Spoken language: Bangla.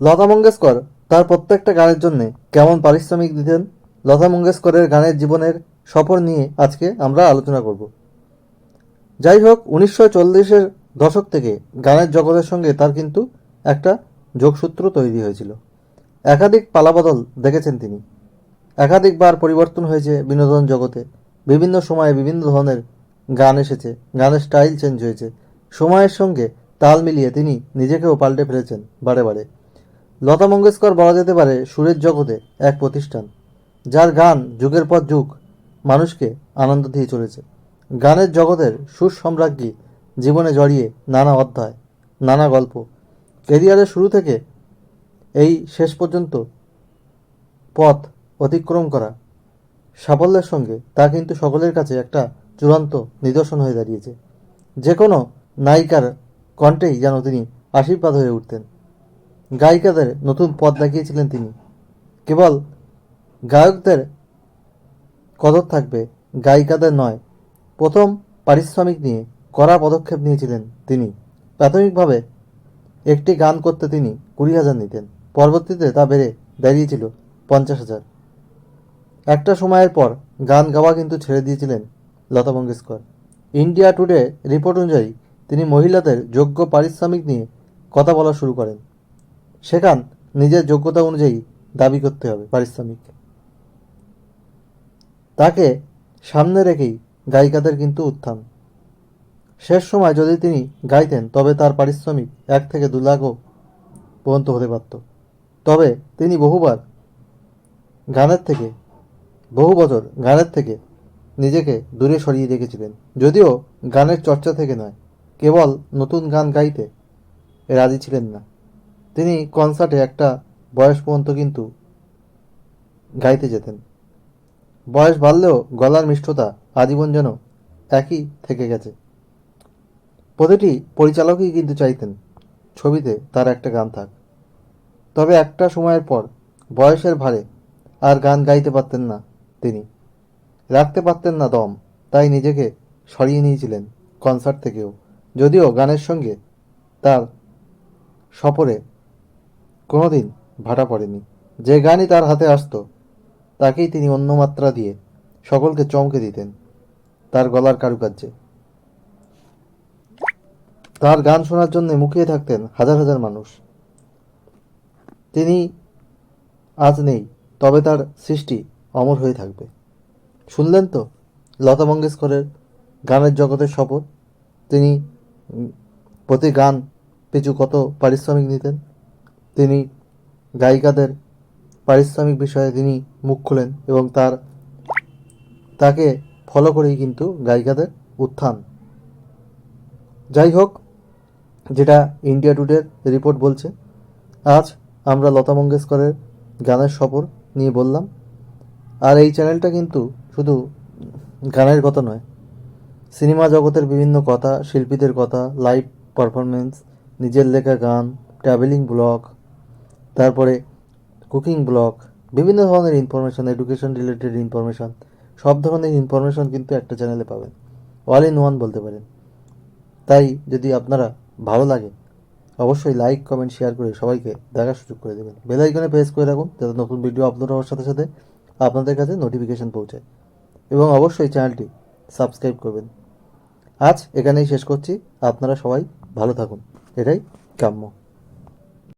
লতা মঙ্গেশকর তার প্রত্যেকটা গানের জন্য কেমন পারিশ্রমিক দিতেন? লতা মঙ্গেশকরের গানের জীবনের সফর নিয়ে আজকে আমরা আলোচনা করব। যাই হোক, উনিশশো চল্লিশের দশক থেকে গানের জগতের সঙ্গে তার কিন্তু একটা যোগসূত্র তৈরি হয়েছিল। একাধিক পালাবদল দেখেছেন তিনি। একাধিকবার পরিবর্তন হয়েছে বিনোদন জগতে। বিভিন্ন সময়ে বিভিন্ন ধরনের গান এসেছে, গানের স্টাইল চেঞ্জ হয়েছে। সময়ের সঙ্গে তাল মিলিয়ে তিনি নিজেকেও পাল্টে ফেলেছেন বারে বারে। লতা মঙ্গেশকর বলা যেতে পারে সুরের জগতে এক প্রতিষ্ঠান, যার গান যুগের পর যুগ মানুষকে আনন্দ দিয়ে চলেছে। গানের জগতের সুর সম্রাজ্ঞী জীবনে জড়িয়ে নানা অধ্যায়, নানা গল্প। কেরিয়ারের শুরু থেকে এই শেষ পর্যন্ত পথ অতিক্রম করা সাফল্যের সঙ্গে তা কিন্তু সকলের কাছে একটা চূড়ান্ত নিদর্শন হয়ে দাঁড়িয়েছে। যে কোনো নায়িকার কণ্ঠেই যেন তিনি আশীর্বাদ হয়ে উঠতেন। গায়িকাদের নতুন পথ দেখিয়েছিলেন তিনি। কেবল গায়কদের কদর থাকবে, গায়িকাদের নয়। প্রথম পারিশ্রমিক নিয়ে কড়া পদক্ষেপ নিয়েছিলেন তিনি। প্রাথমিকভাবে একটি গান করতে তিনি কুড়ি হাজার নিতেন। পরবর্তীতে তা বেড়ে দাঁড়িয়েছিল পঞ্চাশ হাজার। একটা সময়ের পর গান গাওয়া কিন্তু ছেড়ে দিয়েছিলেন Lata Mangeshkar. India Today report অনুযায়ী তিনি মহিলাদের যোগ্য পারিশ্রমিক নিয়ে কথা বলা শুরু করেন। সেখান নিজের যোগ্যতা অনুযায়ী দাবি করতে হবে পারিশ্রমিক। তাকে সামনে রেখেই গায়িকাদের কিন্তু উত্থান। শেষ সময় যদি তিনি গাইতেন, তবে তার পারিশ্রমিক এক থেকে দু লাখও পর্যন্ত হতে পারত। তবে তিনি বহুবার গানের থেকে, বহু বছর গানের থেকে নিজেকে দূরে সরিয়ে রেখেছিলেন। যদিও গানের চর্চা থেকে নয়, কেবল নতুন গান গাইতে রাজি ছিলেন না। তিনি কনসার্টে একটা বয়স পর্যন্ত কিন্তু গাইতে যেতেন। বয়স বাড়লেও গলার মিষ্টতা আজীবন যেন একই থেকে গেছে। প্রতিটি পরিচালকই কিন্তু চাইতেন ছবিতে তার একটা গান থাক। তবে একটা সময়ের পর বয়সের ভারে আর গান গাইতে পারতেন না তিনি। রাখতে পারতেন না দম, তাই নিজেকে সরিয়ে নিয়েছিলেন কনসার্ট থেকেও। যদিও গানের সঙ্গে তার সফরে কোনোদিন ভাটা পড়েনি। যে গানই তার হাতে আসতো, তাকেই তিনি অন্য মাত্রা দিয়ে সকলকে চমকে দিতেন তার গলার কারুকার্যে। তার গান শোনার জন্য মুখিয়ে থাকতেন হাজার হাজার মানুষ। তিনি আজ নেই, তবে তার সৃষ্টি অমর হয়ে থাকবে। শুনলেন তো লতা মঙ্গেশকরের গানের জগতের শপথ? তিনি প্রতি গান পিছু কত পারিশ্রমিক নিতেন? তিনি গায়িকাদের পারিশ্রমিক বিষয়ে তিনি মুখ খুলেন এবং তার, তাকে ফলো করেই কিন্তু গায়িকাদের উত্থান। যাই হোক যেটা ইন্ডিয়া টুডের রিপোর্ট বলছে, আজ আমরা লতা মঙ্গেশকরের গানের সফর নিয়ে বললাম। আর এই চ্যানেলটা কিন্তু শুধু গানের কথা নয় সিনেমা জগতের বিভিন্ন কথা, শিল্পীদের কথা লাইভ পারফরমেন্স নিজের লেখা গান ট্রাভেলিং ব্লগ তারপরে কুকিং ব্লগ, বিভিন্ন ধরনের ইনফরমেশান এডুকেশন রিলেটেড ইনফরমেশান সব ধরনের ইনফরমেশান কিন্তু একটা চ্যানেলে পাবেন। অল ইন ওয়ান বলতে পারেন। তাই যদি আপনারা ভালো লাগে, অবশ্যই লাইক কমেন্ট শেয়ার করে সবাইকে দেখার সুযোগ করে দেবেন। বেল আইকনে প্রেস করে রাখুন, যাতে নতুন ভিডিও আপলোড হওয়ার সাথে সাথে আপনাদের কাছে নোটিফিকেশান পৌঁছায়। এবং অবশ্যই চ্যানেলটি সাবস্ক্রাইব করবেন। আজ এখানেই শেষ করছি। আপনারা সবাই ভালো থাকুন। এটাই কাম্য।